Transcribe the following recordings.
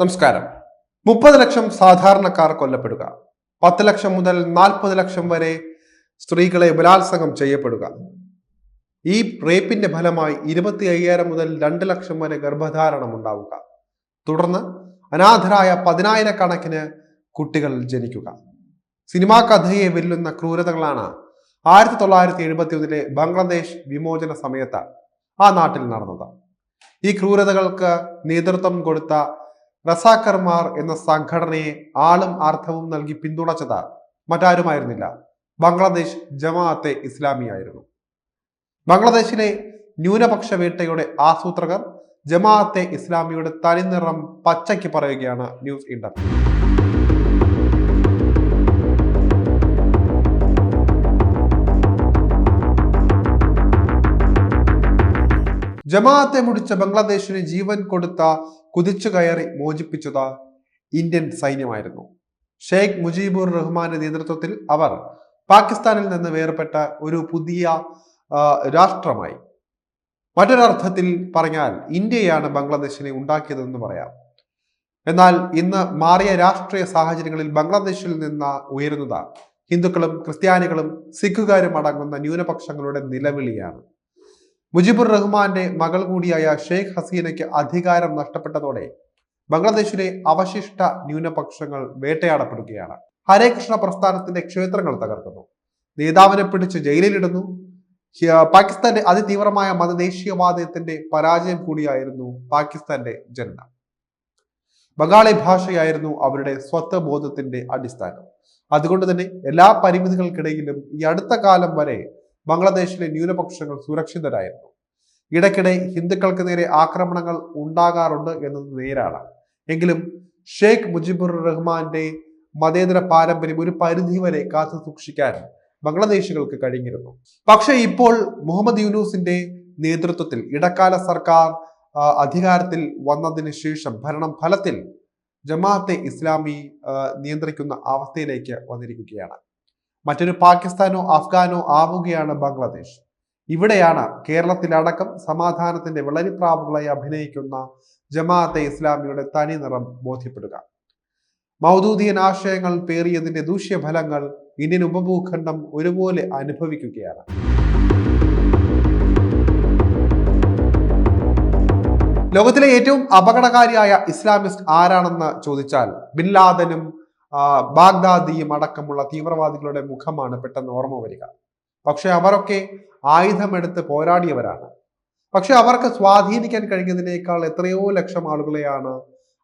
നമസ്കാരം. മുപ്പത് ലക്ഷം സാധാരണക്കാർ കൊല്ലപ്പെടുക. പത്ത് ലക്ഷം മുതൽ നാൽപ്പത് ലക്ഷം വരെ സ്ത്രീകളെ ബലാത്സംഗം ചെയ്യപ്പെടുക. ഈ റേപ്പിന്റെ ഫലമായി ഇരുപത്തി അയ്യായിരം മുതൽ രണ്ട് ലക്ഷം വരെ ഗർഭധാരണം ഉണ്ടാവുക. തുടർന്ന് അനാഥരായ പതിനായിരക്കണക്കിന് കുട്ടികൾ ജനിക്കുക. സിനിമാ കഥയെ വെല്ലുന്ന ക്രൂരതകളാണ് ആയിരത്തി തൊള്ളായിരത്തി എഴുപത്തി ഒന്നിലെ ബംഗ്ലാദേശ് വിമോചന സമയത്ത് ആ നാട്ടിൽ നടന്നത്. ഈ ക്രൂരതകൾക്ക് നേതൃത്വം കൊടുത്ത റസാക്കർമാർ എന്ന സംഘടനയെ ആളും അർത്ഥവും നൽകി പിന്തുണച്ചത് മറ്റാരുമായിരുന്നില്ല. ബംഗ്ലാദേശ് ജമാഅത്തെ ഇസ്ലാമിയായിരുന്നു. ബംഗ്ലാദേശിലെ ന്യൂനപക്ഷ വേട്ടയുടെ ആസൂത്രകർ ജമാഅത്തെ ഇസ്ലാമിയുടെ തനിനിറം പച്ചയ്ക്ക് പറയുകയാണ് ന്യൂസ് ഇന്റർനെറ്റ് ജമാഅത്തെ മുടിച്ച ബംഗ്ലാദേശിന് ജീവൻ കൊടുത്ത കുതിച്ചു കയറി മോചിപ്പിച്ചത് ഇന്ത്യൻ സൈന്യമായിരുന്നു. ഷെയ്ഖ് മുജീബുർ റഹ്മാന്റെ നേതൃത്വത്തിൽ അവർ പാകിസ്ഥാനിൽ നിന്ന് വേർപെട്ട ഒരു പുതിയ രാഷ്ട്രമായി. മറ്റൊരർത്ഥത്തിൽ പറഞ്ഞാൽ ഇന്ത്യയാണ് ബംഗ്ലാദേശിനെ ഉണ്ടാക്കിയതെന്ന് പറയാം. എന്നാൽ ഇന്ന് മാറിയ രാഷ്ട്രീയ സാഹചര്യങ്ങളിൽ ബംഗ്ലാദേശിൽ നിന്ന് ഉയരുന്നത് ഹിന്ദുക്കളും ക്രിസ്ത്യാനികളും സിഖുകാരും അടങ്ങുന്ന ന്യൂനപക്ഷങ്ങളുടെ നിലവിളിയാണ്. മുജിബുർ റഹ്മാന്റെ മകൾ കൂടിയായ ഷെയ്ഖ് ഹസീനയ്ക്ക് അധികാരം നഷ്ടപ്പെട്ടതോടെ ബംഗ്ലാദേശിലെ അവശിഷ്ട ന്യൂനപക്ഷങ്ങൾ വേട്ടയാടപ്പെടുകയാണ്. ഹരേ കൃഷ്ണ പ്രസ്ഥാനത്തിന്റെ ക്ഷേത്രങ്ങൾ തകർക്കുന്നു. നേതാവിനെ പിടിച്ച് ജയിലിലിടുന്നു. പാകിസ്ഥാന്റെ അതിതീവ്രമായ മതദേശീയവാദത്തിന്റെ പരാജയം കൂടിയായിരുന്നു പാകിസ്ഥാന്റെ ജനനം ബംഗാളി ഭാഷയായിരുന്നു അവരുടെ സ്വത്വ ബോധത്തിന്റെ അടിസ്ഥാനം. അതുകൊണ്ട് തന്നെ എല്ലാ പരിമിതികൾക്കിടയിലും ഈ അടുത്ത കാലം വരെ ബംഗ്ലാദേശിലെ ന്യൂനപക്ഷങ്ങൾ സുരക്ഷിതരായിരുന്നു. ഇടയ്ക്കിടെ ഹിന്ദുക്കൾക്ക് നേരെ ആക്രമണങ്ങൾ ഉണ്ടാകാറുണ്ട് എന്നത് നേരാണ്. എങ്കിലും ഷെയ്ഖ് മുജിബുർ റഹ്മാന്റെ മതേതര പാരമ്പര്യം ഒരു പരിധി വരെ കാത്തു സൂക്ഷിക്കാൻ ബംഗ്ലാദേശികൾക്ക് കഴിഞ്ഞിരുന്നു. പക്ഷെ ഇപ്പോൾ മുഹമ്മദ് യൂനൂസിന്റെ നേതൃത്വത്തിൽ ഇടക്കാല സർക്കാർ അധികാരത്തിൽ വന്നതിന് ശേഷം ഭരണം ഫലത്തിൽ ജമാഅത്തെ ഇസ്ലാമി നിയന്ത്രിക്കുന്ന അവസ്ഥയിലേക്ക് വന്നിരിക്കുകയാണ്. മറ്റൊരു പാകിസ്ഥാനോ അഫ്ഗാനോ ആവുകയാണ് ബംഗ്ലാദേശ്. ഇവിടെയാണ് കേരളത്തിലടക്കം സമാധാനത്തിന്റെ വിളരിപ്രാവുകളായി അഭിനയിക്കുന്ന ജമാഅത്തെ ഇസ്ലാമിയുടെ തനി നിറം ബോധ്യപ്പെടുക. മൗദൂദിയൻ ആശയങ്ങൾ പേറിയതിന്റെ ദൂഷ്യഫലങ്ങൾ ഇന്ത്യൻ ഉപഭൂഖണ്ഡം ഒരുപോലെ അനുഭവിക്കുകയാണ്. ലോകത്തിലെ ഏറ്റവും അപകടകാരിയായ ഇസ്ലാമിസ്റ്റ് ആരാണെന്ന് ചോദിച്ചാൽ ബിൻ ലാദനും ബാഗ്ദാദിയും അടക്കമുള്ള തീവ്രവാദികളുടെ മുഖമാണ് പെട്ടെന്ന് ഓർമ്മ വരിക. പക്ഷെ അവരൊക്കെ ആയുധമെടുത്ത് പോരാടിയവരാണ്. പക്ഷെ അവർക്ക് സ്വാധീനിക്കാൻ കഴിഞ്ഞതിനേക്കാൾ എത്രയോ ലക്ഷം ആളുകളെയാണ്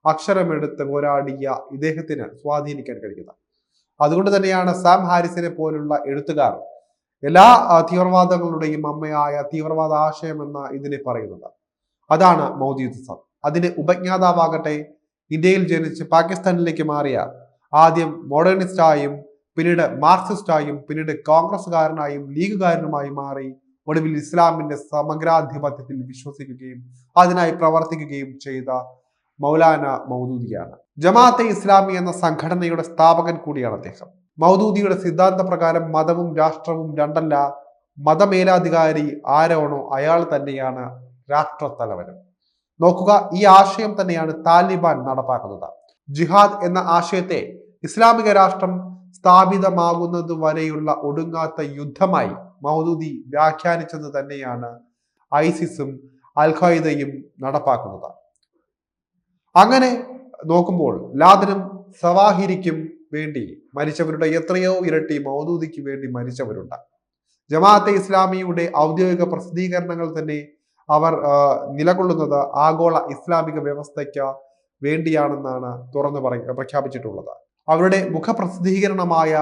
അക്ഷരമെടുത്ത് പോരാടിയ ഇദ്ദേഹത്തിന് സ്വാധീനിക്കാൻ കഴിഞ്ഞത്. അതുകൊണ്ട് തന്നെയാണ് സാം ഹാരിസിനെ പോലുള്ള എഴുത്തുകാർ എല്ലാ തീവ്രവാദങ്ങളുടെയും അമ്മയായ തീവ്രവാദ ആശയം എന്ന ഇതിനെ പറയുന്നത്. അതാണ് മൗദൂദിസം അതിന്റെ ഉപജ്ഞാതാവാകട്ടെ ഇന്ത്യയിൽ ജനിച്ച് പാകിസ്ഥാനിലേക്ക് മാറിയ ആദ്യം മോഡേണിസ്റ്റായും പിന്നീട് മാർക്സിസ്റ്റായും പിന്നീട് കോൺഗ്രസ്സുകാരനായും ലീഗുകാരനുമായി മാറി ഒടുവിൽ ഇസ്ലാമിന്റെ സമഗ്രാധിപത്യത്തിൽ വിശ്വസിക്കുകയും അതിനായി പ്രവർത്തിക്കുകയും ചെയ്ത മൗലാന മൗദൂദിയാണ്. ജമാഅത്തെ ഇസ്ലാമി എന്ന സംഘടനയുടെ സ്ഥാപകൻ കൂടിയാണ് അദ്ദേഹം. മൗദൂദിയുടെ സിദ്ധാന്ത പ്രകാരം മതവും രാഷ്ട്രവും രണ്ടല്ല മതമേലാധികാരി ആരാണോ അയാൾ തന്നെയാണ് രാഷ്ട്രത്തലവനും. നോക്കുക ഈ ആശയം തന്നെയാണ് താലിബാൻ നടപ്പാക്കുന്നത്. ജിഹാദ് എന്ന ആശയത്തെ ഇസ്ലാമിക രാഷ്ട്രം സ്ഥാപിതമാകുന്നത് വരെയുള്ള ഒടുങ്ങാത്ത യുദ്ധമായി മൗദൂദി വ്യാഖ്യാനിച്ചത് തന്നെയാണ് ഐസിസും അൽ നടപ്പാക്കുന്നത്. അങ്ങനെ നോക്കുമ്പോൾ ലാദനും സവാഹിരിക്കും വേണ്ടി മരിച്ചവരുടെ എത്രയോ ഇരട്ടി മൗദൂദിക്ക് വേണ്ടി മരിച്ചവരുണ്ട്. ജമാഅത്തെ ഇസ്ലാമിയുടെ ഔദ്യോഗിക പ്രസിദ്ധീകരണങ്ങൾ തന്നെ അവർ നിലകൊള്ളുന്നത് ആഗോള ഇസ്ലാമിക വ്യവസ്ഥയ്ക്ക് വേണ്ടിയാണെന്നാണ് തുറന്നു പറ പ്രഖ്യാപിച്ചിട്ടുള്ളത്. അവരുടെ മുഖപ്രസിദ്ധീകരണമായ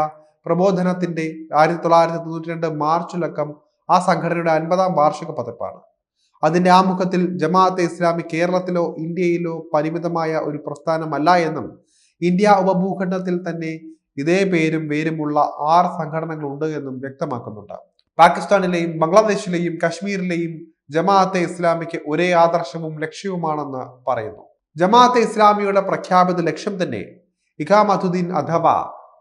പ്രബോധനത്തിന്റെ ആയിരത്തി തൊള്ളായിരത്തി തൊണ്ണൂറ്റി രണ്ട് മാർച്ചിലക്കം ആ സംഘടനയുടെ അൻപതാം വാർഷിക പതിപ്പാണ്. അതിന്റെ ആമുഖത്തിൽ ജമാഅത്തെ ഇസ്ലാമി കേരളത്തിലോ ഇന്ത്യയിലോ പരിമിതമായ ഒരു പ്രസ്ഥാനമല്ല എന്നും ഇന്ത്യ ഉപഭൂഖണ്ഡത്തിൽ തന്നെ ഇതേ പേരും പേരുമുള്ള ആറ് സംഘടനകളുണ്ട് എന്നും വ്യക്തമാക്കുന്നുണ്ട്. പാകിസ്ഥാനിലെയും ബംഗ്ലാദേശിലെയും കശ്മീരിലെയും ജമാഅത്തെ ഇസ്ലാമിക്ക് ഒരേ ആദർശവും ലക്ഷ്യവുമാണെന്ന് പറയുന്നു. ജമാഅത്തെ ഇസ്ലാമിയുടെ പ്രഖ്യാപിത ലക്ഷ്യം തന്നെ ഇഖാമതുദ്ദീൻ അഥവാ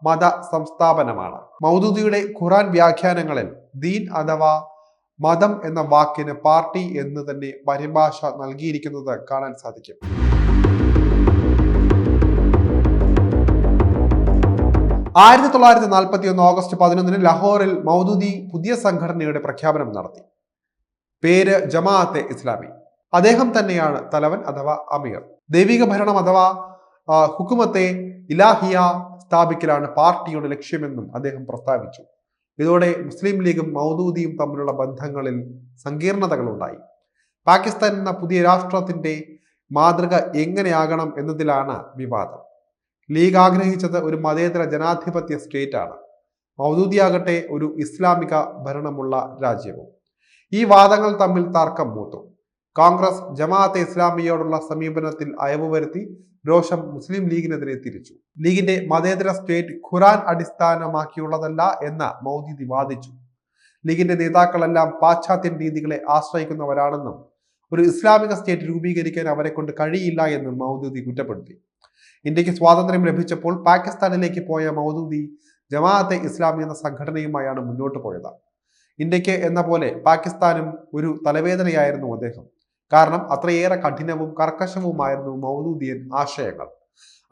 മത സംസ്ഥാപനമാണ്. മൗദൂദിയുടെ ഖുറാൻ വ്യാഖ്യാനങ്ങളിൽ ദീൻ അഥവാ മതം എന്ന വാക്കിന് പാർട്ടി എന്ന് തന്നെ പരിഭാഷ നൽകിയിരിക്കുന്നത് കാണാൻ സാധിക്കും. ആയിരത്തി തൊള്ളായിരത്തി നാൽപ്പത്തി ഒന്ന് ഓഗസ്റ്റ് പതിനൊന്നിന് ലാഹോറിൽ മൗദൂദി പുതിയ സംഘടനയുടെ പ്രഖ്യാപനം നടത്തി. പേര് ജമാഅത്തെ ഇസ്ലാമി. അദ്ദേഹം തന്നെയാണ് തലവൻ അഥവാ അമീർ. ദൈവിക ഭരണം അഥവാ ഹുക്കുമത്തെ ഇലാഹിയ സ്ഥാപിക്കലാണ് പാർട്ടിയുടെ ലക്ഷ്യമെന്നും അദ്ദേഹം പ്രസ്താവിച്ചു. ഇതോടെ മുസ്ലിം ലീഗും മൗദൂദിയും തമ്മിലുള്ള ബന്ധങ്ങളിൽ സങ്കീർണതകളുണ്ടായി. പാകിസ്ഥാൻ എന്ന പുതിയ രാഷ്ട്രത്തിന്റെ മാതൃക എങ്ങനെയാകണം എന്നതിലാണ് വിവാദം. ലീഗ് ആഗ്രഹിച്ചത് ഒരു മതേതര ജനാധിപത്യ സ്റ്റേറ്റ് ആണ് മൗദൂദിയാകട്ടെ ഒരു ഇസ്ലാമിക ഭരണമുള്ള രാജ്യവും. ഈ വാദങ്ങൾ തമ്മിൽ തർക്കം മൂത്തു. കോൺഗ്രസ് ജമാഅത്തെ ഇസ്ലാമിയോടുള്ള സമീപനത്തിൽ അയവ് വരുത്തി രോഷം മുസ്ലിം ലീഗിനെതിരെ തിരിച്ചു. ലീഗിന്റെ മതേതര സ്റ്റേറ്റ് ഖുറാൻ അടിസ്ഥാനമാക്കിയുള്ളതല്ല എന്ന് മൗദൂദി വാദിച്ചു. ലീഗിന്റെ നേതാക്കളെല്ലാം പാശ്ചാത്യൻ രീതികളെ ആശ്രയിക്കുന്നവരാണെന്നും ഒരു ഇസ്ലാമിക സ്റ്റേറ്റ് രൂപീകരിക്കാൻ അവരെ കൊണ്ട് കഴിയില്ല എന്നും മൗദൂദി കുറ്റപ്പെടുത്തി. ഇന്ത്യയ്ക്ക് സ്വാതന്ത്ര്യം ലഭിച്ചപ്പോൾ പാകിസ്ഥാനിലേക്ക് പോയ മൗദൂദി ജമാഅത്തെ ഇസ്ലാമി എന്ന സംഘടനയുമായാണ് മുന്നോട്ട് പോയത്. ഇന്ത്യയ്ക്ക് എന്ന പോലെ പാകിസ്ഥാനും ഒരു തലവേദനയായിരുന്നു അദ്ദേഹം. കാരണം അത്രയേറെ കഠിനവും കർക്കശവുമായിരുന്നു മൗദൂദിയൻ ആശയങ്ങൾ.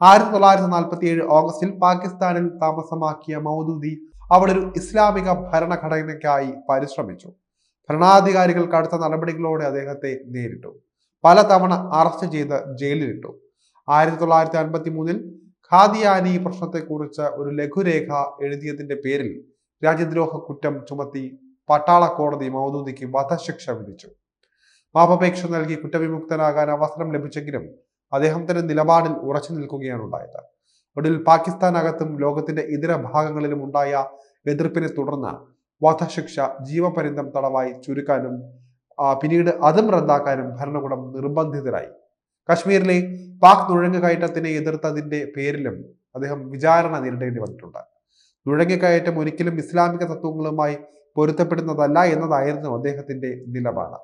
ആയിരത്തി തൊള്ളായിരത്തി നാൽപ്പത്തി ഏഴ് ഓഗസ്റ്റിൽ പാകിസ്ഥാനിൽ താമസമാക്കിയ മൗദൂദി അവിടെ ഒരു ഇസ്ലാമിക ഭരണഘടനയ്ക്കായി പരിശ്രമിച്ചു. ഭരണാധികാരികൾ കടുത്ത നടപടികളോടെ അദ്ദേഹത്തെ നേരിട്ടു. പലതവണ അറസ്റ്റ് ചെയ്ത് ജയിലിലിട്ടു. ആയിരത്തി തൊള്ളായിരത്തി അൻപത്തി മൂന്നിൽ ഖാദിയാനി പ്രശ്നത്തെക്കുറിച്ച് ഒരു ലഘുരേഖ എഴുതിയതിന്റെ പേരിൽ രാജ്യദ്രോഹ കുറ്റം ചുമത്തി പട്ടാള കോടതി മൗദൂദിക്ക് വധശിക്ഷ വിധിച്ചു. മാപ്പപേക്ഷ നൽകി കുറ്റവിമുക്തനാകാൻ അവസരം ലഭിച്ചെങ്കിലും അദ്ദേഹം തന്റെ നിലപാടിൽ ഉറച്ചു നിൽക്കുകയാണ് ഉണ്ടായത്. ഒടുവിൽ പാകിസ്ഥാനകത്തും ലോകത്തിന്റെ ഇതര ഭാഗങ്ങളിലും ഉണ്ടായ എതിർപ്പിനെ തുടർന്ന് വധശിക്ഷ ജീവപര്യന്തം തടവായി ചുരുക്കാനും പിന്നീട് അതും റദ്ദാക്കാനും ഭരണകൂടം നിർബന്ധിതരായി. കശ്മീരിലെ പാക് നുഴഞ്ഞുകയറ്റത്തിനെ എതിർത്തതിന്റെ പേരിലും അദ്ദേഹം വിചാരണ നേരിടേണ്ടി വന്നിട്ടുണ്ട്. നുഴഞ്ഞുകയറ്റം ഒരിക്കലും ഇസ്ലാമിക തത്വങ്ങളുമായി പൊരുത്തപ്പെടുന്നതല്ല എന്നതായിരുന്നു അദ്ദേഹത്തിന്റെ നിലപാട്.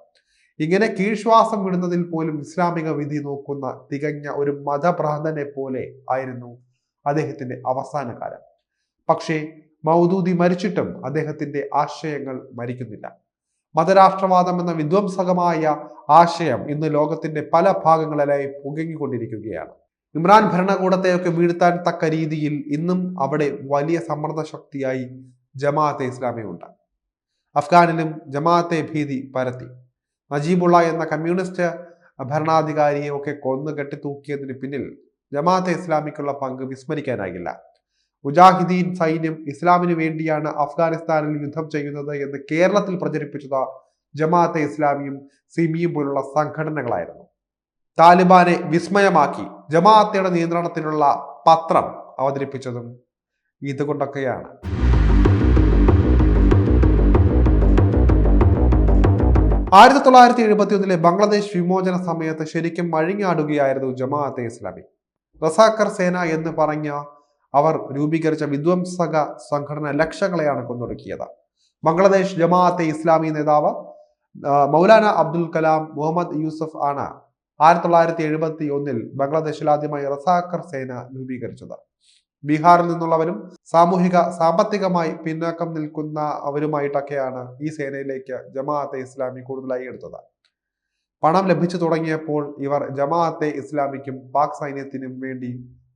ഇങ്ങനെ കീഴ്ശ്വാസം വിടുന്നതിൽ പോലും ഇസ്ലാമിക വിധി നോക്കുന്ന തികഞ്ഞ ഒരു മതഭ്രാന്തനെ പോലെ ആയിരുന്നു അദ്ദേഹത്തിന്റെ അവസാന കാലം. പക്ഷേ മൗദൂദി മരിച്ചിട്ടും അദ്ദേഹത്തിന്റെ ആശയങ്ങൾ മരിക്കുന്നില്ല. മതരാഷ്ട്രവാദം എന്ന വിധ്വംസകമായ ആശയം ഇന്ന് ലോകത്തിന്റെ പല ഭാഗങ്ങളിലായി പുകങ്ങിക്കൊണ്ടിരിക്കുകയാണ് ഇമ്രാൻ ഭരണകൂടത്തെയൊക്കെ വീഴ്ത്താൻ തക്ക രീതിയിൽ ഇന്നും അവിടെ വലിയ സമ്മർദ്ദ ശക്തിയായി ജമാഅത്തെ ഇസ്ലാമി ഉണ്ട് അഫ്ഗാനിലും ജമാഅത്തെ ഭീതി പരത്തി. നജീബുള്ള എന്ന കമ്മ്യൂണിസ്റ്റ് ഭരണാധികാരിയെ ഒക്കെ കൊന്നു കെട്ടിത്തൂക്കിയതിന് പിന്നിൽ ജമാഅത്തെ ഇസ്ലാമിക്കുള്ള പങ്ക് വിസ്മരിക്കാനാകില്ല. മുജാഹിദീൻ സൈന്യം ഇസ്ലാമിന് വേണ്ടിയാണ് അഫ്ഗാനിസ്ഥാനിൽ യുദ്ധം ചെയ്യുന്നത് എന്ന് കേരളത്തിൽ പ്രചരിപ്പിച്ചത് ജമാഅത്തെ ഇസ്ലാമിയും സിമിയും പോലുള്ള സംഘടനകളായിരുന്നു. താലിബാനെ വിസ്മയമാക്കി ജമാഅത്തയുടെ നിയന്ത്രണത്തിലുള്ള പത്രം അവതരിപ്പിച്ചതും ഇതുകൊണ്ടൊക്കെയാണ്. ആയിരത്തി തൊള്ളായിരത്തി എഴുപത്തി ഒന്നിലെ ബംഗ്ലാദേശ് വിമോചന സമയത്ത് ശരിക്കും മഴിഞ്ഞാടുകയായിരുന്നു ജമാഅത്തെ ഇസ്ലാമി. റസാക്കർ സേന എന്ന് പറഞ്ഞ അവർ രൂപീകരിച്ച വിധ്വംസക സംഘടന ലക്ഷങ്ങളെയാണ് കൊന്നൊടുക്കിയത്. ബംഗ്ലാദേശ് ജമാഅത്തെ ഇസ്ലാമി നേതാവ് മൗലാന അബ്ദുൽ കലാം മുഹമ്മദ് യൂസഫ് ആണ് ആയിരത്തി തൊള്ളായിരത്തി എഴുപത്തി ഒന്നിൽ ബംഗ്ലാദേശിൽ ആദ്യമായി റസാക്കർ സേന രൂപീകരിച്ചത്. ബീഹാറിൽ നിന്നുള്ളവരും സാമൂഹിക സാമ്പത്തികമായി പിന്നാക്കം നിൽക്കുന്ന അവരുമായിട്ടൊക്കെയാണ് ഈ സേനയിലേക്ക് ജമാഅത്തെ ഇസ്ലാമി കൂടുതലായി എടുത്തത്. പണം ലഭിച്ചു തുടങ്ങിയപ്പോൾ ഇവർ ജമാഅത്തെ ഇസ്ലാമിക്കും പാക് സൈന്യത്തിനും വേണ്ടി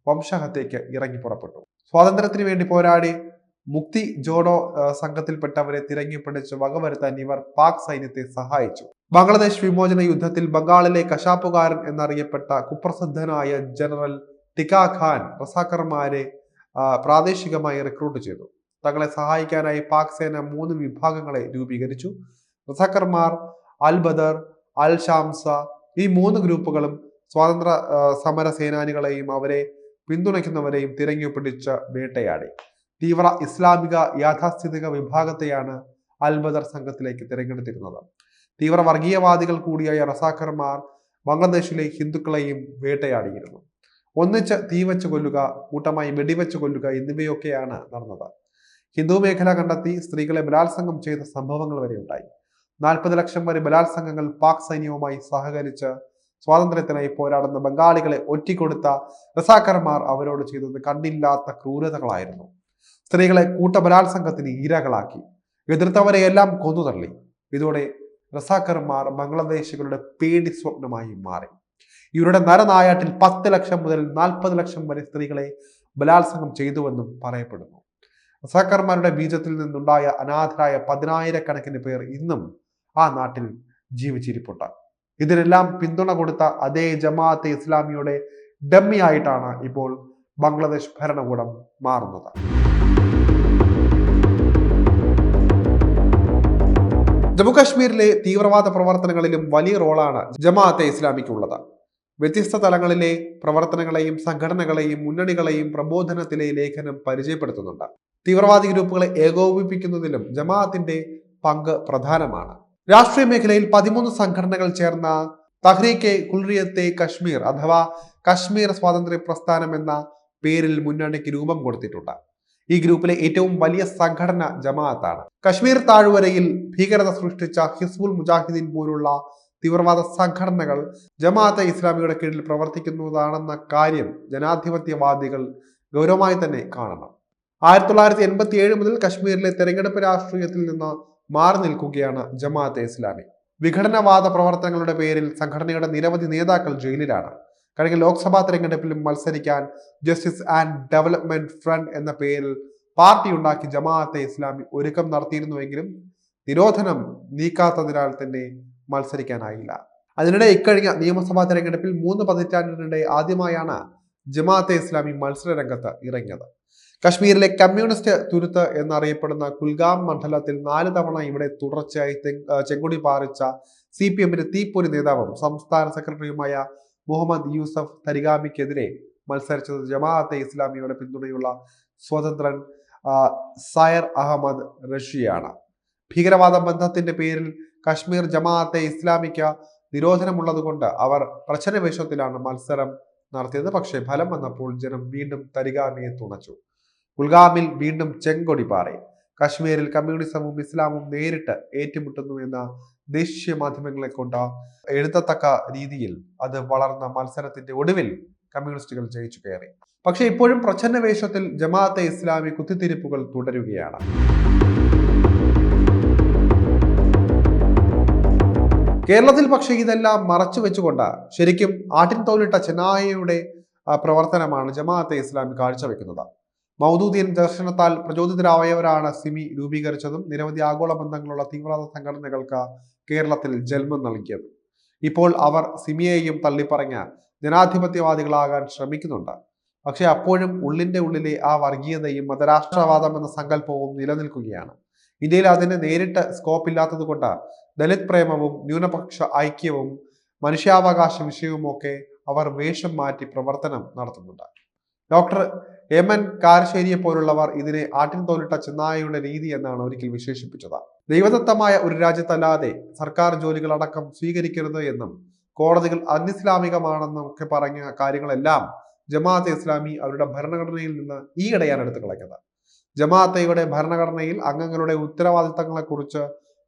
വംശഹത്യയ്ക്ക് ഇറങ്ങി പുറപ്പെട്ടു. സ്വാതന്ത്ര്യത്തിന് വേണ്ടി പോരാടി മുക്തി ജോഡോ സംഘത്തിൽപ്പെട്ടവരെ തിരഞ്ഞുപിടിച്ച് വകവരുത്താൻ ഇവർ പാക് സൈന്യത്തെ സഹായിച്ചു. ബംഗ്ലാദേശ് വിമോചന യുദ്ധത്തിൽ ബംഗാളിലെ കശാപ്പുകാരൻ എന്നറിയപ്പെട്ട കുപ്രസിദ്ധനായ ജനറൽ ടിക്കാ ഖാൻ റസാക്കർമാരെ പ്രാദേശികമായി റിക്രൂട്ട് ചെയ്തു. തങ്ങളെ സഹായിക്കാനായി പാക് സേന മൂന്ന് വിഭാഗങ്ങളെ രൂപീകരിച്ചു. റസാക്കർമാർ അൽ ബദർ അൽ ഷാംസ ഈ മൂന്ന് ഗ്രൂപ്പുകളും സ്വാതന്ത്ര്യ സമര സേനാനികളെയും അവരെ പിന്തുണയ്ക്കുന്നവരെയും തിരഞ്ഞുപിടിച്ച് വേട്ടയാടി. തീവ്ര ഇസ്ലാമിക യാഥാസ്ഥിതിക വിഭാഗത്തെയാണ് അൽ ബദർ സംഘത്തിലേക്ക് തിരഞ്ഞെടുത്തിരുന്നത്. തീവ്ര വർഗീയവാദികൾ കൂടിയായ റസാക്കർമാർ ബംഗ്ലാദേശിലെ ഹിന്ദുക്കളെയും വേട്ടയാടിയിരുന്നു. ഒന്നിച്ച് തീവച്ച് കൊല്ലുക കൂട്ടമായി വെടിവെച്ച് കൊല്ലുക എന്നിവയൊക്കെയാണ് നടന്നത്. ഹിന്ദു മേഖല കണ്ടെത്തി സ്ത്രീകളെ ബലാത്സംഗം ചെയ്ത സംഭവങ്ങൾ വരെ ഉണ്ടായി. നാൽപ്പത് ലക്ഷം വരെ ബലാത്സംഗങ്ങൾ പാക് സൈന്യവുമായി സഹകരിച്ച് സ്വാതന്ത്ര്യത്തിനായി പോരാടുന്ന ബംഗാളികളെ ഒറ്റിക്കൊടുത്ത റസാക്കർമാർ അവരോട് ചെയ്തത് കണ്ടില്ലാത്ത ക്രൂരതകളായിരുന്നു. സ്ത്രീകളെ കൂട്ടബലാത്സംഗത്തിന് ഇരകളാക്കി. എതിർത്തവരെയെല്ലാം കൊന്നുതള്ളി. ഇതോടെ റസാക്കർമാർ ബംഗ്ലാദേശികളുടെ പേടി സ്വപ്നമായി മാറി. ഇവരുടെ നരനായാട്ടിൽ പത്ത് ലക്ഷം മുതൽ നാൽപ്പത് ലക്ഷം വരെ സ്ത്രീകളെ ബലാത്സംഗം ചെയ്തുവെന്നും പറയപ്പെടുന്നു. അസാക്കർമാരുടെ ബീജത്തിൽ നിന്നുണ്ടായ അനാഥരായ പതിനായിരക്കണക്കിന് പേർ ഇന്നും ആ നാട്ടിൽ ജീവിച്ചിരിപ്പുണ്ട്. ഇതിനെല്ലാം പിന്തുണ കൊടുത്ത അതേ ജമാഅത്തെ ഇസ്ലാമിയുടെ ഡമ്മിയായിട്ടാണ് ഇപ്പോൾ ബംഗ്ലാദേശ് ഭരണകൂടം മാറുന്നത്. ജമ്മുകാശ്മീരിലെ തീവ്രവാദ പ്രവർത്തനങ്ങളിലും വലിയ റോളാണ് ജമാഅത്തെ ഇസ്ലാമിക്കുള്ളത്. വ്യത്യസ്ത തലങ്ങളിലെ പ്രവർത്തനങ്ങളെയും സംഘടനകളെയും മുന്നണികളെയും പ്രബോധനത്തിലെ ലേഖനം പരിചയപ്പെടുത്തുന്നുണ്ട്. തീവ്രവാദി ഗ്രൂപ്പുകളെ ഏകോപിപ്പിക്കുന്നതിലും ജമാഅത്തിന്റെ പങ്ക് പ്രധാനമാണ്. രാഷ്ട്രീയ മേഖലയിൽ പതിമൂന്ന് സംഘടനകൾ ചേർന്ന തഹ്രീക്കെ കുൽറിയത്തെ കശ്മീർ അഥവാ കശ്മീർ സ്വാതന്ത്ര്യ പ്രസ്ഥാനം എന്ന പേരിൽ മുന്നണിക്ക് രൂപം കൊടുത്തിട്ടുണ്ട്. ഈ ഗ്രൂപ്പിലെ ഏറ്റവും വലിയ സംഘടന ജമാഅത്താണ്. കശ്മീർ താഴ്വരയിൽ ഭീകരത സൃഷ്ടിച്ച ഹിസ്ബുൽ മുജാഹിദീൻ പോലുള്ള തീവ്രവാദ സംഘടനകൾ ജമാഅത്തെ ഇസ്ലാമിയുടെ കീഴിൽ പ്രവർത്തിക്കുന്നതാണെന്ന കാര്യം ജനാധിപത്യവാദികൾ ഗൗരവമായി തന്നെ കാണണം. ആയിരത്തി തൊള്ളായിരത്തി എൺപത്തി ഏഴ് മുതൽ കശ്മീരിലെ തെരഞ്ഞെടുപ്പ് രാഷ്ട്രീയത്തിൽ നിന്ന് മാറി നിൽക്കുകയാണ് ജമാഅത്തെ ഇസ്ലാമി. വിഘടനവാദ പ്രവർത്തനങ്ങളുടെ പേരിൽ സംഘടനയുടെ നിരവധി നേതാക്കൾ ജയിലിലാണ്. കഴിഞ്ഞ ലോക്സഭാ തെരഞ്ഞെടുപ്പിലും മത്സരിക്കാൻ ജസ്റ്റിസ് ആൻഡ് ഡെവലപ്മെന്റ് ഫ്രണ്ട് എന്ന പേരിൽ പാർട്ടി ഉണ്ടാക്കി ജമാഅത്തെ ഇസ്ലാമി ഒരുക്കം നടത്തിയിരുന്നുവെങ്കിലും നിരോധനം നീക്കാത്തതിനാൽ തന്നെ മത്സരിക്കാനായില്ല. അതിനിടെ ഇക്കഴിഞ്ഞ നിയമസഭാ തെരഞ്ഞെടുപ്പിൽ മൂന്ന് പതിറ്റാണ്ടിനിടെ ആദ്യമായാണ് ജമാഅത്തെ ഇസ്ലാമി മത്സര രംഗത്ത് ഇറങ്ങിയത്. കശ്മീരിലെ കമ്മ്യൂണിസ്റ്റ് തുരുത്ത് എന്നറിയപ്പെടുന്ന കുൽഗാം മണ്ഡലത്തിൽ നാല് തവണ ഇവിടെ തുടർച്ചയായി ചെങ്കൊടി പാറിച്ച സി പി എമ്മിന്റെ തീപ്പൊരി നേതാവും സംസ്ഥാന സെക്രട്ടറിയുമായ മുഹമ്മദ് യൂസഫ് തരിഗാമിക്കെതിരെ മത്സരിച്ചത് ജമാഅത്തെ ഇസ്ലാമിയുടെ പിന്തുണയുള്ള സ്വതന്ത്രൻ സയർ അഹമ്മദ് റഷ്യയാണ്. ഭീകരവാദ ബന്ധത്തിന്റെ പേരിൽ കശ്മീർ ജമാഅത്തെ ഇസ്ലാമിക്ക നിരോധനമുള്ളതുകൊണ്ട് അവർ പ്രശ്നവേഷത്തിലാണ് മത്സരം നടത്തിയത്. പക്ഷേ ഫലം വന്നപ്പോൾ ജനം വീണ്ടും തരിഗാമിയെ തുണച്ചു. കുൽഗാമിൽ വീണ്ടും ചെങ്കൊടി പാറി. കശ്മീരിൽ കമ്മ്യൂണിസവും ഇസ്ലാമും നേരിട്ട് ഏറ്റുമുട്ടുന്നു എന്ന ദേശീയ മാധ്യമങ്ങളെ കൊണ്ട് എഴുതത്തക്ക രീതിയിൽ അത് വളർന്ന മത്സരത്തിന്റെ ഒടുവിൽ കമ്മ്യൂണിസ്റ്റുകൾ ജയിച്ചു കയറി. പക്ഷേ ഇപ്പോഴും പ്രച്ഛന്ന വേഷത്തിൽ ജമാഅത്തെ ഇസ്ലാമി കുത്തിത്തിരിപ്പുകൾ തുടരുകയാണ്. കേരളത്തിൽ പക്ഷേ ഇതെല്ലാം മറച്ചു വെച്ചുകൊണ്ട് ശരിക്കും ആട്ടിൻ തോലിട്ട ചെന്നായയുടെ പ്രവർത്തനമാണ് ജമാഅത്തെ ഇസ്ലാമി കാഴ്ചവെക്കുന്നത്. മൗദൂദിയൻ ദർശനത്താൽ പ്രചോദിതരായവരാണ് സിമി രൂപീകരിച്ചതും നിരവധി ആഗോള ബന്ധങ്ങളുള്ള തീവ്രവാദ സംഘടനകൾക്ക് കേരളത്തിൽ ജന്മം നൽകിയത്. ഇപ്പോൾ അവർ സിമിയെയും തള്ളിപ്പറഞ്ഞ ജനാധിപത്യവാദികളാകാൻ ശ്രമിക്കുന്നുണ്ട്. പക്ഷെ അപ്പോഴും ഉള്ളിന്റെ ഉള്ളിലെ ആ വർഗീയതയും മതരാഷ്ട്രവാദം എന്ന സങ്കല്പവും നിലനിൽക്കുകയാണ്. ഇന്ത്യയിൽ അതിന് നേരിട്ട് സ്കോപ്പ് ഇല്ലാത്തത് കൊണ്ട് ദലിത് പ്രേമവും ന്യൂനപക്ഷ ഐക്യവും മനുഷ്യാവകാശ വിഷയവുമൊക്കെ അവർ വേഷം മാറ്റി പ്രവർത്തനം നടത്തുന്നുണ്ട്. ഡോക്ടർ എം എൻ കാരശ്ശേരിയെ പോലുള്ളവർ ഇതിനെ ആട്ടിൻ തോലിട്ട ചെന്നായയുടെ രീതി എന്നാണ് ഒരിക്കൽ വിശേഷിപ്പിച്ചത്. ദൈവദത്തമായ ഒരു രാജ്യത്തല്ലാതെ സർക്കാർ ജോലികളടക്കം സ്വീകരിക്കരുത് എന്നും കോടതികൾ അനിസ്ലാമികമാണെന്നും ഒക്കെ പറഞ്ഞ കാര്യങ്ങളെല്ലാം ജമാഅത്തെ ഇസ്ലാമി അവരുടെ ഭരണഘടനയിൽ നിന്ന് ഈയിടെയാണ് എടുത്തു കളയ്ക്കുന്നത് ജമാഅത്തയുടെ ഭരണഘടനയിൽ അംഗങ്ങളുടെ ഉത്തരവാദിത്തങ്ങളെ കുറിച്ച്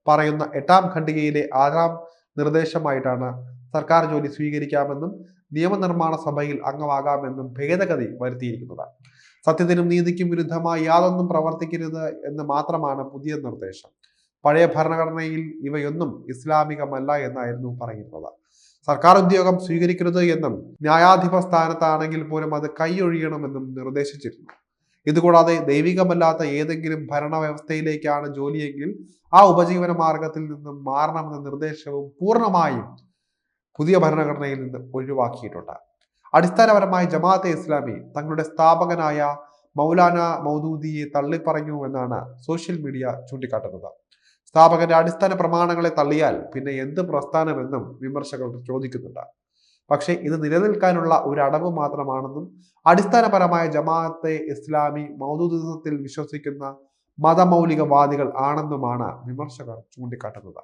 പറയുന്ന എട്ടാം ഖണ്ഡികയിലെ ആറാം നിർദ്ദേശമായിട്ടാണ് സർക്കാർ ജോലി സ്വീകരിക്കാമെന്നും നിയമനിർമ്മാണ സഭയിൽ അംഗമാകാമെന്നും ഭേദഗതി വരുത്തിയിരിക്കുന്നത്. സത്യത്തിനും നീതിക്കും വിരുദ്ധമായി യാതൊന്നും പ്രവർത്തിക്കരുത് എന്ന് മാത്രമാണ് പുതിയ നിർദ്ദേശം. പഴയ ഭരണഘടനയിൽ ഇവയൊന്നും ഇസ്ലാമികമല്ല എന്നായിരുന്നു പറയുന്നത്. സർക്കാർ ഉദ്യോഗം സ്വീകരിക്കരുത് എന്നും ന്യായാധിപ സ്ഥാനത്താണെങ്കിൽ പോലും അത് കൈയൊഴിയണമെന്നും നിർദ്ദേശിച്ചിരുന്നു. ഇതുകൂടാതെ ദൈവികമല്ലാത്ത ഏതെങ്കിലും ഭരണ വ്യവസ്ഥയിലേക്കാണ് ജോലിയെങ്കിൽ ആ ഉപജീവന മാർഗത്തിൽ നിന്നും മാറണമെന്ന നിർദ്ദേശവും പൂർണമായും പുതിയ ഭരണഘടനയിൽ നിന്ന് ഒഴിവാക്കിയിട്ടുണ്ട്. അടിസ്ഥാനപരമായി ജമാഅത്തെ ഇസ്ലാമി തങ്ങളുടെ സ്ഥാപകനായ മൗലാന മൗദൂദിയെ തള്ളിപ്പറഞ്ഞു എന്നാണ് സോഷ്യൽ മീഡിയ ചൂണ്ടിക്കാട്ടുന്നത്. സ്ഥാപകന്റെ അടിസ്ഥാന പ്രമാണങ്ങളെ തള്ളിയാൽ പിന്നെ എന്ത് പ്രസ്ഥാനമെന്നും വിമർശകർ ചോദിക്കുന്നുണ്ട്. പക്ഷേ ഇത് നിലനിൽക്കാനുള്ള ഒരു അടവ് മാത്രമാണെന്നും അടിസ്ഥാനപരമായ ജമാഅത്തെ ഇസ്ലാമി മൗദൂദിസത്തിൽ വിശ്വസിക്കുന്ന മതമൗലികവാദികൾ ആണെന്നുമാണ് വിമർശകർ ചൂണ്ടിക്കാട്ടുന്നത്.